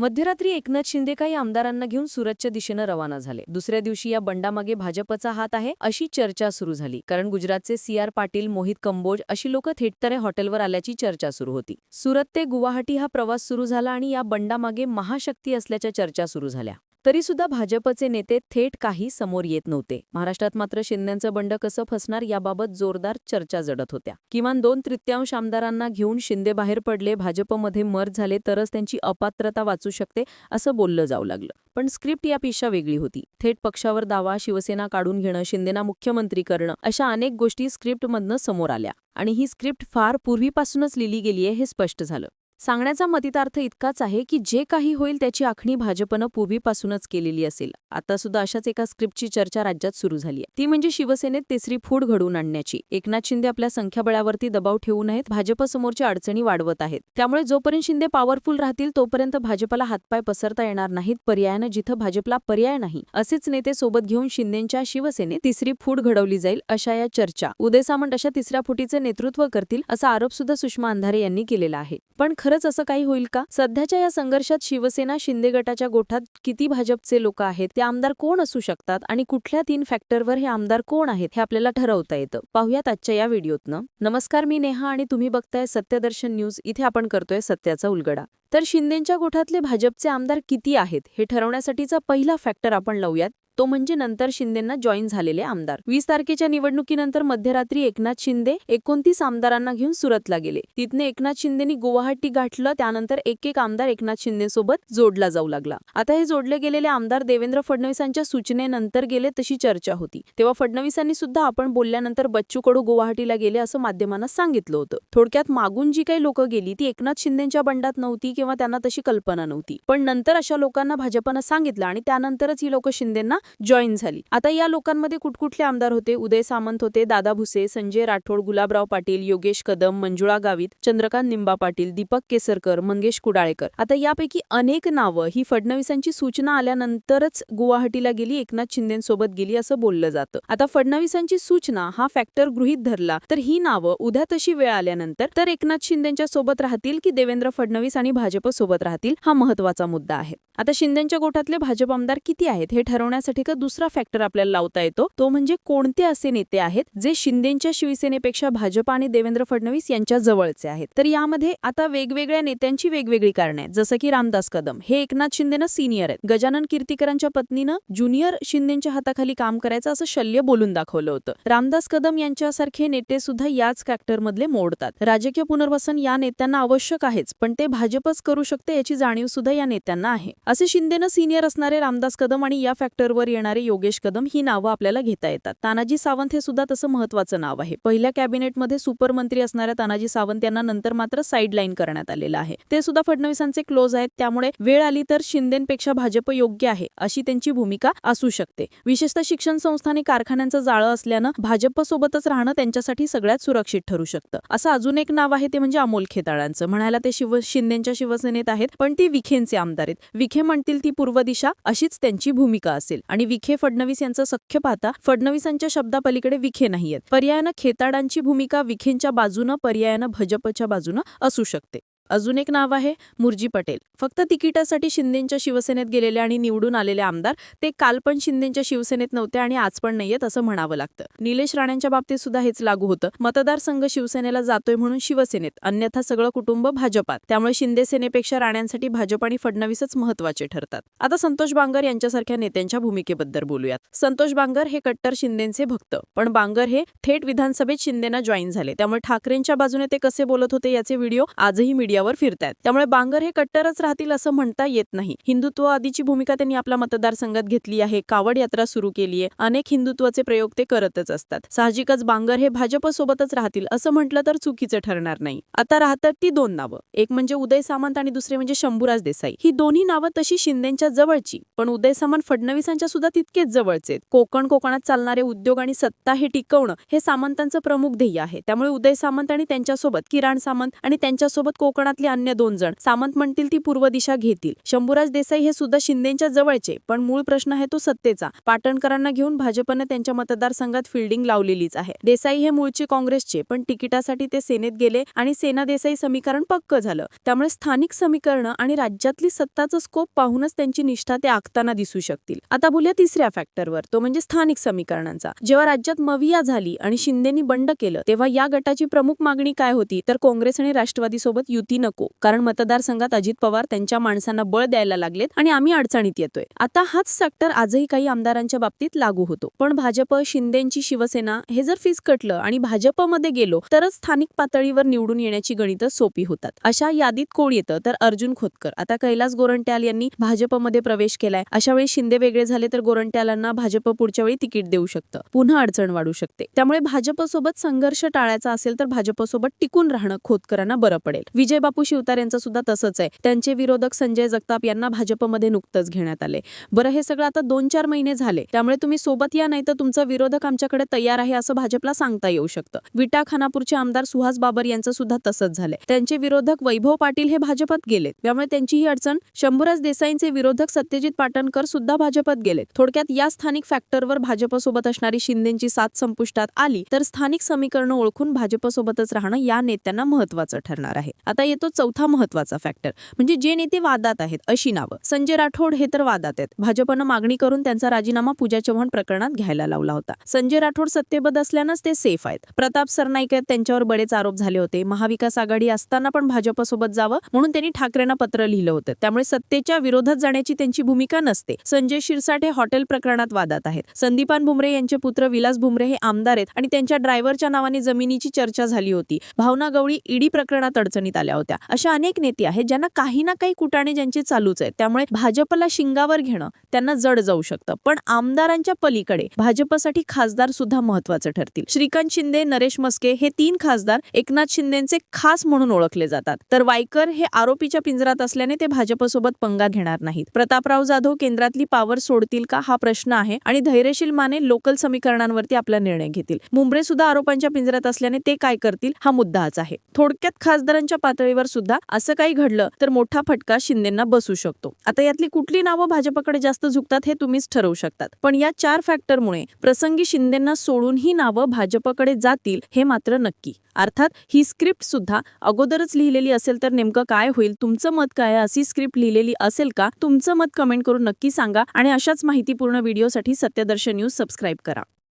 मध्यरात्री एकनाथ शिंदे काही आमदारांना घेऊन सुरतच्या दिशेनं रवाना झाले. दुसऱ्या दिवशी या बंडामागे भाजपचा हात आहे अशी चर्चा सुरू झाली. कारण गुजरातचे सी आर पाटील मोहित कंबोज अशी लोक थेटतरे हॉटेलवर आल्याची चर्चा सुरू होती. सुरत ते गुवाहाटी हा प्रवास सुरू झाला आणि या बंडामागे महाशक्ती असल्याच्या चर्चा सुरू झाल्या. तरीसुद्धा भाजपचे नेते थेट काही समोर येत नव्हते. महाराष्ट्रात मात्र शिंदेचं बंड कसं फसणार याबाबत जोरदार चर्चा जडत होत्या. किमान दोन तृतीयांश आमदारांना घेऊन शिंदे बाहेर पडले भाजपमध्ये मर झाले तरच त्यांची अपात्रता वाचू शकते असं बोललं जाऊ लागलं. पण स्क्रिप्ट यापेक्षा वेगळी होती. थेट पक्षावर दावा शिवसेना काढून घेणं शिंदेना मुख्यमंत्री करणं अशा अनेक गोष्टी स्क्रिप्टमधनं समोर आल्या. आणि ही स्क्रिप्ट फार पूर्वीपासूनच लिहिली गेलीये हे स्पष्ट झालं. सांगण्याचा मतितार्थ इतकाच आहे की जे काही होईल त्याची आखणी भाजपनं पूर्वीपासूनच केलेली असेल. आता सुद्धा अशाच एका स्क्रिप्टची चर्चा राज्यात सुरू झाली आहे. ती म्हणजे शिवसेनेत तिसरी फूड घडवून आणण्याची. एकनाथ शिंदे आपल्या संख्याबळावरती दबाव ठेवू नयेत भाजपसमोरच्या अडचणी वाढवत आहेत. त्यामुळे जोपर्यंत शिंदे पॉवरफुल राहतील तोपर्यंत भाजपला हातपाय पसरता येणार नाहीत पर्यायानं जिथं भाजपला पर्याय नाही. असेच नेते सोबत घेऊन शिंदेच्या शिवसेनेत तिसरी फूड घडवली जाईल अशा या चर्चा. उदय सामंत अशा तिसऱ्या फुटीचे नेतृत्व करतील असा आरोप सुद्धा सुषमा अंधारे यांनी केलेला आहे. पण खरंच असं काही होईल का? सध्याच्या या संघर्षात शिवसेना शिंदे गटाच्या गोठात किती भाजपचे लोक आहेत ते आमदार कोण असू शकतात आणि कुठल्या तीन फॅक्टरवर हे आमदार कोण आहेत हे आपल्याला ठरवता येतं. पाहुयात आजच्या या व्हिडिओतनं. नमस्कार मी नेहा आणि तुम्ही बघताय सत्यदर्शन न्यूज. इथे आपण करतोय सत्याचा उलगडा. तर शिंदेच्या गोठातले भाजपचे आमदार किती आहेत हे ठरवण्यासाठीचा पहिला फॅक्टर आपण लावूयात. तो म्हणजे नंतर शिंदेंना जॉईन झालेले आमदार. वीस तारखेच्या निवडणुकीनंतर मध्यरात्री एकनाथ शिंदे एकोणतीस आमदारांना घेऊन सुरतला गेले. तिथने एकनाथ शिंदेनी गुवाहाटी गाठलं त्यानंतर एक एक आमदार एकनाथ शिंदेसोबत जोडला जाऊ लागला. आता हे जोडले गेलेले आमदार देवेंद्र फडणवीसांच्या सूचनेनंतर गेले तशी चर्चा होती. तेव्हा फडणवीसांनी सुद्धा आपण बोलल्यानंतर बच्चू कडू गुवाहाटीला गेले असं माध्यमांना सांगितलं होतं. थोडक्यात मागून जी काही लोक गेली ती एकनाथ शिंदेच्या बंडात नव्हती किंवा त्यांना तशी कल्पना नव्हती. पण नंतर अशा लोकांना भाजपनं सांगितलं आणि त्यानंतरच ही लोक शिंदेंना जॉईन झाली. आता या लोकांमध्ये कुठकुठले आमदार होते उदय सामंत होते दादा भुसे संजय राठोड गुलाबराव पाटील योगेश कदम मंजुळा गावित चंद्रकांत निंबा पाटील दीपक केसरकर मंगेश कुडाळेकर. आता यापैकी अनेक नावं ही फडणवीसांची सूचना आल्यानंतरच गुवाहाटीला गेली एकनाथ शिंदेसोबत गेली असं बोललं जातं. आता फडणवीसांची सूचना हा फॅक्टर गृहीत धरला तर ही नावं उद्या तशी वेळ आल्यानंतर तर एकनाथ शिंदेच्या सोबत राहतील की देवेंद्र फडणवीस आणि भाजप सोबत राहतील हा महत्त्वाचा मुद्दा आहे. आता शिंदेच्या गोठातले भाजप आमदार किती आहेत हे ठरवण्यासाठी का दुसरा फॅक्टर आपल्याला लावता येतो. तो म्हणजे कोणते असे नेते आहेत जे शिंदेच्या शिवसेनेपेक्षा भाजप आणि देवेंद्र फडणवीस यांच्या जवळचे आहेत? तर यामध्ये आता वेगवेगळ्या नेत्यांची वेगवेगळी कारणे आहेत. जसं की रामदास कदम. हे एकनाथ शिंदेनं सिनियर आहेत. गजानन कीर्तिकरांच्या पत्नीनं ज्युनियर शिंदेच्या हाताखाली काम करायचं असं शल्य बोलून दाखवलं होतं. रामदास कदम यांच्यासारखे नेते सुद्धा याच फॅक्टरमधले मोडतात. राजकीय पुनर्वसन या नेत्यांना आवश्यक आहेच पण ते भाजपच करू शकते याची जाणीव सुद्धा या नेत्यांना आहे. असे शिंदेनं सिनियर असणारे रामदास कदम आणि या फॅक्टरवर येणारे योगेश कदम ही नावं आपल्याला घेता येतात. तानाजी सावंत हे सुद्धा तसं महत्वाचं नाव आहे. पहिल्या कॅबिनेटमध्ये सुपरमंत्री असणाऱ्या तानाजी सावंत यांना नंतर मात्र साईडलाईन करण्यात आलेलं आहे. ते सुद्धा फडणवीसांचे क्लोज आहेत. त्यामुळे वेळ आली तर शिंदेपेक्षा भाजप योग्य आहे अशी त्यांची भूमिका असू शकते. विशेषतः शिक्षण संस्था आणि कारखान्यांचं जाळं असल्यानं भाजपसोबतच राहणं त्यांच्यासाठी सगळ्यात सुरक्षित ठरू शकतं. असं अजून एक नाव आहे ते म्हणजे अमोल खेताळांचं. म्हणायला ते शिव शिंदेच्या शिवसेनेत आहेत पण ती विखेंचे आमदार आहेत. विखे विखे म्हणतील ती पूर्व दिशा अशीच त्यांची भूमिका असेल. आणि विखे फडणवीस यांचं सख्य पाहता फडणवीसांच्या शब्दापलीकडे विखे नाहीयेत. पर्यायानं खेताडांची भूमिका विखेंच्या बाजूनं पर्यायानं भाजपच्या बाजूनं असू शकते. अजून एक नाव आहे मुरजी पटेल. फक्त तिकिटासाठी शिंदेच्या शिवसेनेत गेलेले आणि निवडून आलेले आमदार ते काल पण शिंदेच्या शिवसेनेत नव्हते आणि आज पण नाहीयेत असं म्हणावं लागतं. निलेश राणेंच्या बाबतीत सुद्धा हेच लागू होतं. मतदारसंघ शिवसेनेला जातोय म्हणून शिवसेनेत अन्यथा सगळं कुटुंब भाजपात. त्यामुळे शिंदे सेनेपेक्षा राण्यांसाठी भाजप आणि फडणवीसच महत्त्वाचे ठरतात. आता संतोष बांगर यांच्यासारख्या नेत्यांच्या भूमिकेबद्दल बोलूयात. संतोष बांगर हे कट्टर शिंदेचे भक्त पण बांगर हे थेट विधानसभेत शिंदेना जॉईन झाले. त्यामुळे ठाकरेंच्या बाजूने ते कसे बोलत होते याचे व्हिडिओ आजही मीडियावर फिरतायत. त्यामुळे बांगर हे कट्टरच राहतील असं म्हणता येत नाही. हिंदुत्व आदीची भूमिका त्यांनी आपल्या मतदारसंघात घेतली आहे. कावड यात्रा सुरू केली आहे अनेक हिंदुत्वाचे प्रयोग ते करतच असतात. साहजिकच बांगर हे भाजपसोबतच राहतील असं म्हटलं तर चुकीचं ठरणार नाही. आता राहतात ती दोन नावं. एक म्हणजे उदय सामंत आणि दुसरे म्हणजे शंभूराज देसाई. ही दोन्ही नावं तशी शिंदेच्या जवळची. पण उदय सामंत फडणवीसांच्या सुद्धा तितकेच जवळचे आहेत. कोकण कोकणात चालणारे उद्योग आणि सत्ता हे टिकवणं हे सामंतांचं प्रमुख ध्येय आहे. त्यामुळे उदय सामंत आणि त्यांच्यासोबत किराण सामंत आणि त्यांच्यासोबत कोकणात प्रकरणातले अन्य दोन जण. सामंत म्हणतील ती पूर्व दिशा घेतील. शंभूराज देसाई हे सुद्धा शिंदेच्या जवळचे पण मूळ प्रश्न आहे तो सत्तेचा. पाटणकरांना घेऊन भाजपने त्यांच्या मतदारसंघात फिल्डिंग लावलेलीच आहे. देसाई हे मूळचे काँग्रेसचे पण तिकिटासाठी ते सेनेत गेले आणि सेना देसाई समीकरण पक्क झालं. त्यामुळे स्थानिक समीकरणं आणि राज्यातली सत्ताचं स्कोप पाहूनच त्यांची निष्ठा ते आखताना दिसू शकतील. आता बोलूया तिसऱ्या फॅक्टरवर तो म्हणजे स्थानिक समीकरणांचा. जेव्हा राज्यात मविया झाली आणि शिंदेनी बंड केलं तेव्हा या गटाची प्रमुख मागणी काय होती? तर काँग्रेस आणि राष्ट्रवादी सोबत युती नको. कारण मतदारसंघात अजित पवार त्यांच्या माणसांना बळ द्यायला लागलेत आणि आम्ही अडचणीत येतोय. आता हाच फॅक्टर आजही काही आमदारांच्या बाबतीत लागू होतो. पण भाजप शिंदेची शिवसेना हे जर फिसकटलं आणि भाजपमध्ये गेलो तरच स्थानिक पातळीवर निवडून येण्याची गणितं सोपी होतात. अशा यादीत कोण येतं? तर अर्जुन खोतकर. आता कैलास गोरंट्याल यांनी भाजपमध्ये प्रवेश केलाय. अशा वेळी शिंदे वेगळे झाले तर गोरंट्यालांना भाजप पुढच्या वेळी तिकीट देऊ शकतं. पुन्हा अडचण वाढू शकते. त्यामुळे भाजपसोबत संघर्ष टाळायचा असेल तर भाजपसोबत टिकून राहणं खोतकरांना बरं पडेल. विजय बापू शिवतार यांचं सुद्धा तसंच आहे. त्यांचे विरोधक संजय जगताप यांना भाजपमध्ये नुकतंच घेण्यात आले. बरं हे सगळं आता दोन चार महिने झाले. त्यामुळे तुम्ही सोबत या नाही तर तुमचा विरोधक आमच्याकडे तयार आहे असं भाजपला सांगता येऊ शकतं. विटा खानापूरचे आमदार सुहास बाबर यांचं सुद्धा तसंच झालंय. त्यांचे विरोधक वैभव पाटील हे भाजपात गेलेत. त्यामुळे त्यांची ही अडचण शंभूराज देसाईंचे विरोधक सत्यजित पाटणकर सुद्धा भाजपात गेलेत. थोडक्यात या स्थानिक फॅक्टरवर भाजपसोबत असणारी शिंदेची साथ संपुष्टात आली तर स्थानिक समीकरणं ओळखून भाजपसोबतच राहणं या नेत्यांना महत्वाचं ठरणार आहे. आता येतो चौथा महत्त्वाचा फॅक्टर म्हणजे जे नेते वादात आहेत अशी नावं. संजय राठोड हे तर वादात आहेत. भाजपनं मागणी करून त्यांचा राजीनामा पूजा चव्हाण प्रकरणात घ्यायला लावला होता. संजय राठोड सत्तेबद्ध असल्यानंच ते सेफ आहेत. प्रताप सरनाईक आहेत त्यांच्यावर बरेच आरोप झाले होते. महाविकास आघाडी असताना पण भाजपसोबत जावं म्हणून त्यांनी ठाकरेंना पत्र लिहिलं होतं. त्यामुळे सत्तेच्या विरोधात जाण्याची त्यांची भूमिका नसते. संजय शिरसाट हे हॉटेल प्रकरणात वादात आहेत. संदीपान भुमरे यांचे पुत्र विलास भुमरे हे आमदार आहेत आणि त्यांच्या ड्रायव्हरच्या नावाने जमिनीची चर्चा झाली होती. भावना गवळी ईडी प्रकरणात अडचणीत आल्या होत्या अशा अनेक नेते आहेत ज्यांना काही ना काही कुटाणे ज्यांचे चालूच आहेत. त्यामुळे भाजपला शिंगावर घेणं त्यांना जड जाऊ शकतं. पण आमदारांच्या पलीकडे भाजपसाठी खासदार सुद्धा महत्त्वाचे ठरतील. श्रीकांत शिंदे नरेश मस्के हे तीन खासदार एकनाथ शिंदेचे खास म्हणून ओळखले जातात. तर वायकर हे आरोपीच्या पिंजरात असल्याने ते भाजपसोबत पंगा घेणार नाहीत. प्रतापराव जाधव केंद्रातली पावर सोडतील का हा प्रश्न आहे आणि धैर्यशील माने लोकल समीकरणांवरती आपला निर्णय घेतील. मुंबरे सुद्धा आरोपांच्या पिंजऱ्यात असल्याने ते काय करतील हा मुद्दाच आहे. थोडक्यात खासदारांच्या पातळी पातळीवर सुद्धा असं काही घडलं तर मोठा फटका शिंदेना बसू शकतो. आता यातली कुठली नावं भाजपकडे जास्त झुकतात हे तुम्हीच ठरवू शकतात. पण या चार फॅक्टरमुळे प्रसंगी शिंदेना सोडून ही नावं भाजपकडे जातील हे मात्र नक्की. अर्थात ही स्क्रिप्ट सुद्धा अगोदरच लिहिलेली असेल तर नेमकं काय होईल? तुमचं मत काय अशी स्क्रिप्ट लिहिलेली असेल का? तुमचं मत कमेंट करून नक्की सांगा आणि अशाच माहितीपूर्ण व्हिडिओसाठी सत्यदर्शन न्यूज सबस्क्राईब करा.